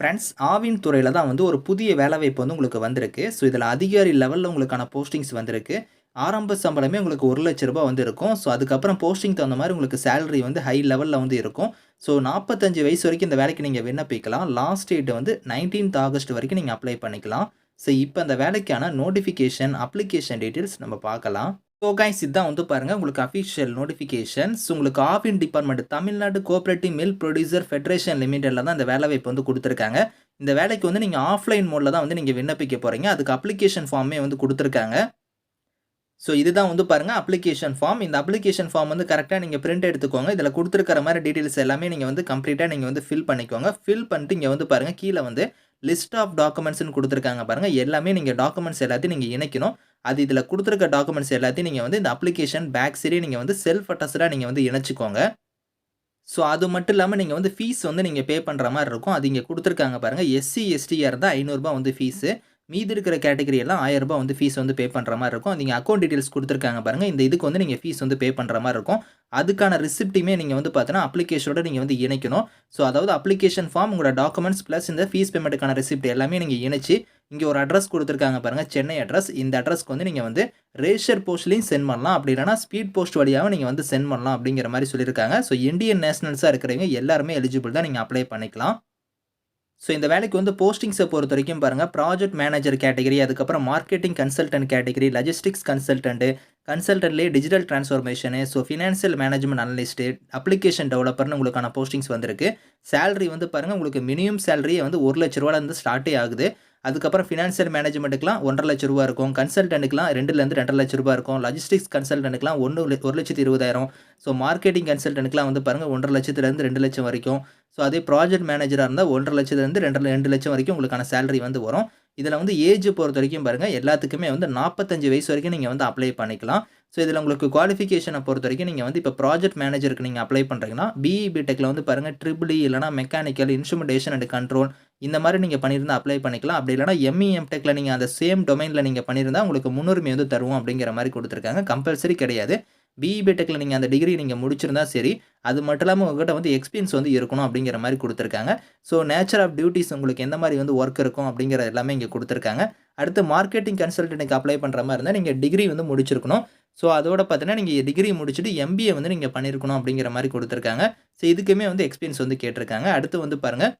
Friends Aavin துறையில் தான் வந்து ஒரு புதிய வேலைவாய்ப்பு வந்து உங்களுக்கு வந்திருக்கு. ஸோ இதில் அதிகாரி லெவலில் உங்களுக்கான போஸ்டிங்ஸ் வந்திருக்கு. ஆரம்ப சம்பளமே உங்களுக்கு ஒரு லட்ச ரூபா வந்து இருக்கும். ஸோ அதுக்கப்புறம் போஸ்டிங் தகுந்த மாதிரி உங்களுக்கு சேலரி வந்து ஹை லெவலில் வந்து இருக்கும். ஸோ நாற்பத்தஞ்சு வயசு வரைக்கும் இந்த வேலைக்கு நீங்கள் விண்ணப்பிக்கலாம். லாஸ்ட் டேட் வந்து நைன்டீன்த் ஆகஸ்ட் வரைக்கும் நீங்கள் அப்ளை பண்ணிக்கலாம். ஸோ இப்போ அந்த வேலைக்கான நோட்டிஃபிகேஷன் அப்ளிகேஷன் டீட்டெயில்ஸ் நம்ம பார்க்கலாம். ஸோ கைஸ் இதுதான் வந்து பாருங்கள் உங்களுக்கு அஃபிஷியல் நோட்டிஃபிகேஷன்ஸ் உங்களுக்கு ஆஃபின் department Tamil Nadu cooperative milk producer federation லிமிடெடில் தான் இந்த வேலைவாய்ப்பு வந்து கொடுத்துருக்காங்க. இந்த வேலைக்கு வந்து நீங்கள் ஆஃப்லைன் மோடில் தான் வந்து நீங்கள் விண்ணப்பிக்க போகிறீங்க அதுக்கு அப்ளிகேஷன் ஃபார்மே வந்து கொடுத்துருக்காங்க. ஸோ இதுதான் வந்து பாருங்கள் அப்ளிகேஷன் ஃபார்ம் இந்த அப்ளிகேஷன் ஃபார்ம் வந்து கரெக்டாக நீங்கள் பிரிண்ட் எடுத்துக்கோங்க. இதில் கொடுத்துருக்கிற மாதிரி டீட்டெயில்ஸ் எல்லாமே நீங்கள் வந்து கம்ப்ளீட்டாக நீங்கள் வந்து ஃபில் பண்ணிக்கோங்க. ஃபில் பண்ணிட்டு இங்கே வந்து பாருங்கள் கீழே வந்து லிஸ்ட் ஆஃப் டாக்குமெண்ட்ஸ்னு கொடுத்துருக்காங்க பாருங்கள் எல்லாமே நீங்கள் டாக்குமெண்ட்ஸ் எல்லாத்தையும் நீங்கள் இணைக்கணும். அது இதில் கொடுத்துருக்க டாக்குமெண்ட்ஸ் எல்லாத்தையும் நீங்கள் வந்து இந்த அப்ளிகேஷன் பேக் சரி நீங்கள் வந்து செல்ஃப் அட்டஸ்டாக நீங்கள் வந்து இணைச்சிக்கோங்க. ஸோ அது மட்டும் இல்லாமல் நீங்கள் வந்து ஃபீஸ் வந்து நீங்கள் பே பண்ணுற மாதிரி இருக்கும். அது இங்கே கொடுத்துருக்காங்க பாருங்கள் எஸ்சி எஸ்டியாக இருந்தால் ஐநூறுரூபா வந்து ஃபீஸு மீதி இருக்கிற கேட்டகரி எல்லாம் ஆயிரம் ரூபாய் வந்து ஃபீஸ் வந்து பே பண்ணுற மாதிரி இருக்கும். நீங்கள் அக்கௌண்ட் டீட்டெயில்ஸ் கொடுத்துருக்காங்க பாருங்கள் இந்த இதுக்கு வந்து நீங்கள் ஃபீஸ் வந்து பே பண்ணுற மாதிரி இருக்கும். அதுக்கான ரிசிப்ட்டுமே நீங்கள் வந்து பார்த்தீங்கன்னா அப்ளிகேஷனோட நீங்கள் வந்து இணைக்கணும். ஸோ அதாவது அப்ளிகேஷன் ஃபார்ம் உங்களோட டாக்குமெண்ட்ஸ் ப்ளஸ் இந்த ஃபீஸ் பேமெண்ட்டுக்கான ரிசிப்ட் எல்லாமே நீங்கள் இணைச்சி இங்கே ஒரு அட்ரஸ் கொடுத்துருக்காங்க பாருங்கள் சென்னை அட்ரஸ் இந்த அட்ரஸ்க்கு வந்து நீங்கள் வந்து ரேஷர் போஸ்ட்லேயும் சென்ட் பண்ணலாம். அப்படி இல்லைனா ஸ்பீட் போஸ்ட் வழியாக நீங்கள் வந்து சென்ட் பண்ணலாம் அப்படிங்கிற மாதிரி சொல்லியிருக்காங்க. ஸோ இந்தியன் நேஷனல்ஸாக இருக்கிறவங்க எல்லாருமே எலிஜிபிள் தான் நீங்கள் அப்ளை பண்ணிக்கலாம். ஸோ இந்த வேலைக்கு வந்து போஸ்டிங்ஸை பொறுத்த வரைக்கும் பாருங்கள் ப்ராஜெக்ட் மேனேஜர் கேட்டகரி அதுக்கப்புறம் marketing consultant category logistics consultant கன்சல்டன்ட்லேயே digital transformation so financial management analyst application டெவலப்பர்னு உங்களுக்கான போஸ்டிங்ஸ் வந்திருக்கு. சேலரி வந்து பாருங்கள் உங்களுக்கு மினிமம் சேலரியே வந்து ஒரு லட்ச ரூபாலேருந்து ஸ்டார்ட்டே ஆகுது. அதுக்கப்புறம் ஃபினான்ஷியல் மேனேஜ்மெண்ட்டுக்குலாம் ஒன்றரை லட்ச ரூபா இருக்கும். கன்சல்டன்ட்டுக்குலாம் ரெண்டுலேருந்து ரெண்டரை லட்ச ரூபா இருக்கும். லாஜிஸ்டிக்ஸ் கன்சல்டன்ட்டுக்குலாம் ஒன்று ஒரு லட்சத்து இருபதாயிரம். ஸோ மார்க்கெட்டிங் கன்சல்டன்ட்டுக்குலாம் வந்து பாருங்கள் ஒன்றரை லட்சத்துலேருந்து ரெண்டு லட்சம் வரைக்கும். ஸோ அதே ப்ராஜெக்ட் மேனேஜராக இருந்தால் ஒன்றரை லட்சத்துலேருந்து ரெண்டு ரெண்டு லட்சம் வரைக்கும் உங்களுக்கான சேலரி வந்து வரும். இதில் வந்து ஏஜ் பொறுத்த வரைக்கும் பாருங்கள் எல்லாத்துக்குமே வந்து நாற்பத்தஞ்சு வயசு வரைக்கும் நீங்கள் வந்து அப்ளை பண்ணிக்கலாம். ஸோ இதில் உங்களுக்கு குவாலிஃபிகேஷனை பொறுத்த வரைக்கும் நீங்கள் வந்து இப்போ ப்ராஜெக்ட் மேனேஜருக்கு நீங்கள் அப்ளை பண்ணுறீங்கன்னா பிஇ பிடெக்கில் வந்து பாருங்கள் ட்ரிபிள் இல்லைனா மெக்கானிக்கல் இன்ஸ்ட்ருமெண்டேஷன் அண்ட் கண்ட்ரோல் இந்த மாதிரி நீங்கள் பண்ணியிருந்தால் அப்ளை பண்ணிக்கலாம். அப்படி இல்லைனா எம்இ எம்டெக்கில் நீங்கள் அந்த சேம் டொமைனில் நீங்கள் பண்ணியிருந்தால் உங்களுக்கு முன்னுரிமை வந்து தருவோம் அப்படிங்கிற மாதிரி கொடுத்துருக்காங்க. கம்பல்சரி கிடையாது. பிஇ பிடெக்கில் நீங்கள் அந்த டிகிரி நீங்கள் முடிச்சிருந்தா சரி அது மட்டும் இல்லாமல் உங்கள்கிட்ட வந்து எக்ஸ்பீரியன்ஸ் வந்து இருக்கணும் அப்படிங்கிற மாதிரி கொடுத்துருக்காங்க. ஸோ நேச்சர் ஆஃப் டியூட்டிஸ் உங்களுக்கு எந்த மாதிரி வந்து ஒர்க் இருக்கும் அப்படிங்கிற எல்லாமே இங்கே கொடுத்துருக்காங்க. அடுத்து மார்க்கெட்டிங் கன்சல்டன்ட்டுக்கு அப்ளை பண்ணுற மாதிரி இருந்தால் நீங்கள் டிகிரி வந்து முடிச்சிருக்கணும். ஸோ அதோட பார்த்தீங்கன்னா நீங்கள் டிகிரி முடிச்சுட்டு எம்பிஏ வந்து நீங்கள் பண்ணியிருக்கணும் அப்படிங்கிற மாதிரி கொடுத்துருக்காங்க. ஸோ இதுக்குமே வந்து எக்ஸ்பீரியன்ஸ் வந்து கேட்டிருக்காங்க. அடுத்து வந்து பாருங்கள்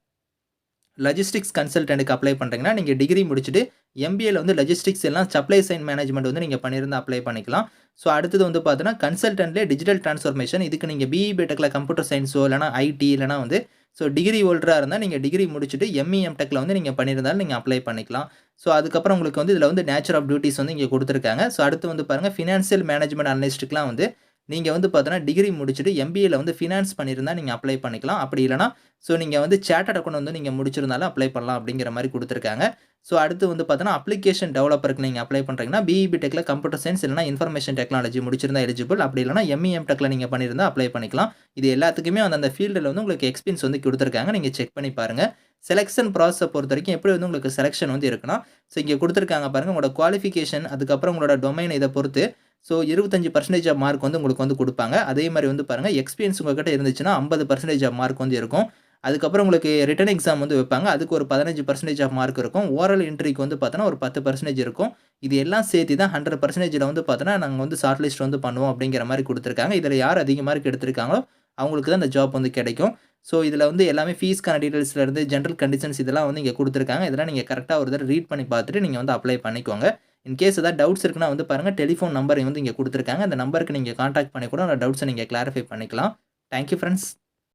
லஜிஸ்டிக்ஸ் கன்சல்டண்ட்டுக்கு அப்ளை பண்ணுறீங்கன்னா நீங்கள் டிகிரி முடிச்சுட்டு எம்பிஏல வந்து லஜிஸ்டிக்ஸ் எல்லாம் சப்ளை சைன் மேனேஜ்மெண்ட் வந்து நீங்கள் பண்ணியிருந்தால் அப்ளை பண்ணிக்கலாம். ஸோ அடுத்தது வந்து பார்த்தீங்கன்னா கன்சல்டன்ட்லேயே டிஜிட்டல் ட்ரான்ஸ்ஃபர்மேஷன் இதுக்கு நீங்கள் பிஇ பிடெக்கில் கம்ப்யூட்டர் சயின்ஸோ இல்லைனா ஐடி இல்லைனா வந்து ஸோ டிகிரி ஹோல்டராக இருந்தால் நீங்கள் டிகிரி முடிச்சுட்டு எம்இஎம் டெக்கில் வந்து நீங்கள் பண்ணியிருந்தாலும் நீங்கள் அப்ளை பண்ணிக்கலாம். ஸோ அதுக்கப்புறம் உங்களுக்கு வந்து இதில் வந்து நேச்சர் ஆஃப் டியூட்டிஸ் வந்து இங்கே கொடுத்துருக்காங்க. ஸோ அடுத்து வந்து பாருங்கள் ஃபினான்ஷியல் மேனேஜ்மெண்ட் அனலிஸ்ட்டுக்குலாம் வந்து நீங்கள் வந்து பார்த்தீங்கன்னா டிகிரி முடிச்சுட்டு எம்பிஏல வந்து ஃபினான்ஸ் பண்ணியிருந்தால் நீங்கள் அப்ளை பண்ணிக்கலாம். அப்படி இல்லைனா ஸோ நீங்கள் வந்து சேட்டட் அக்கௌண்ட் வந்து நீங்கள் முடிச்சிருந்தாலும் அப்ளை பண்ணலாம் அப்படிங்கிற மாதிரி கொடுத்துருக்காங்க. ஸோ அடுத்து வந்து பார்த்தீங்கன்னா அப்ளிகேஷன் டெவலப்பருக்கு நீங்கள் அப்ளை பண்ணுறீங்கன்னா பிஇபி டெக்கில் கம்ப்யூட்டர் சயின்ஸ் இல்லைனா இன்ஃபர்மேஷன் டெக்னாலஜி முடிச்சிருந்தா எலிஜிபிள் அப்படி இல்லைனா எம்இஎம் டெக்கில் நீங்கள் பண்ணியிருந்தால் அப்ளை பண்ணிக்கலாம். இது எல்லாத்துக்குமே அந்த அந்த ஃபீல்டில் வந்து உங்களுக்கு எக்ஸ்பீரியன்ஸ் வந்து கொடுத்துருக்காங்க. நீங்கள் செக் பண்ணி பாருங்கள் செலெக்ஷன் ப்ராசஸை பொறுத்த வரைக்கும் எப்படி வந்து உங்களுக்கு செலெக்ஷன் வந்து இருக்குன்னா ஸோ இங்கே கொடுத்துருக்காங்க பாருங்கள் உங்களோட குவாலிஃபிகேஷன் அதுக்கப்புறம் உங்களோட டொமைன் இதை பொறுத்து ஸோ இருபத்தஞ்சி பர்சன்டேஜ் ஆஃப் மார்க் வந்து உங்களுக்கு வந்து கொடுப்பாங்க. அதே மாதிரி வந்து பாருங்கள் எக்ஸ்பீரியன்ஸ் உங்கள்கிட்ட இருந்துச்சுன்னா ஐம்பது பர்சன்டேஜ் ஆஃப் மார்க் வந்து இருக்கும். அதுக்கப்புறம் உங்களுக்கு ரிட்டன் எக்ஸாம் வந்து வைப்பாங்க. அதுக்கு ஒரு பதினஞ்சு பர்சன்டேஜ் ஆஃப் மார்க் இருக்கும். ஓரல் இன்ட்ரிக்கு வந்து பார்த்தோன்னா ஒரு பத்து பர்சன்டேஜ் இருக்கும். இது எல்லாம் சேர்த்து தான் ஹண்ட்ரட் பர்சன்டேஜில் வந்து பார்த்தோன்னா நாங்கள் வந்து ஷார்ட் லிஸ்ட் வந்து பண்ணுவோம் அப்படிங்கிற மாதிரி கொடுத்துருக்காங்க. இதில் யார் அதிக மார்க் எடுத்திருக்காங்களோ அவங்களுக்கு தான் இந்த ஜாப் வந்து கிடைக்கும். ஸோ இதில் வந்து எல்லாமே ஃபீஸ்க்கான டீட்டெயில்ஸ்லேருந்து ஜென்ரல் கண்டிஷன்ஸ் இதெல்லாம் வந்து இங்கே கொடுத்துருக்காங்க. இதெல்லாம் நீங்கள் கரெக்டாக ஒரு தடவை ரீட் பண்ணி பார்த்துட்டு நீங்கள் வந்து அப்ளை பண்ணிக்கோங்க. இன்கேஸ் ஏதாவது டவுட்ஸ் இருக்குன்னா வந்து பாருங்கள் டெலிஃபோன் நம்பரை வந்து இங்கே கொடுத்துருக்காங்க. அந்த நம்பருக்கு நீங்கள் காண்டாக்ட் பண்ணி கூட அந்த டவுட்ஸை நீங்கள் கிளாரிஃபை பண்ணிக்கலாம். Thank you friends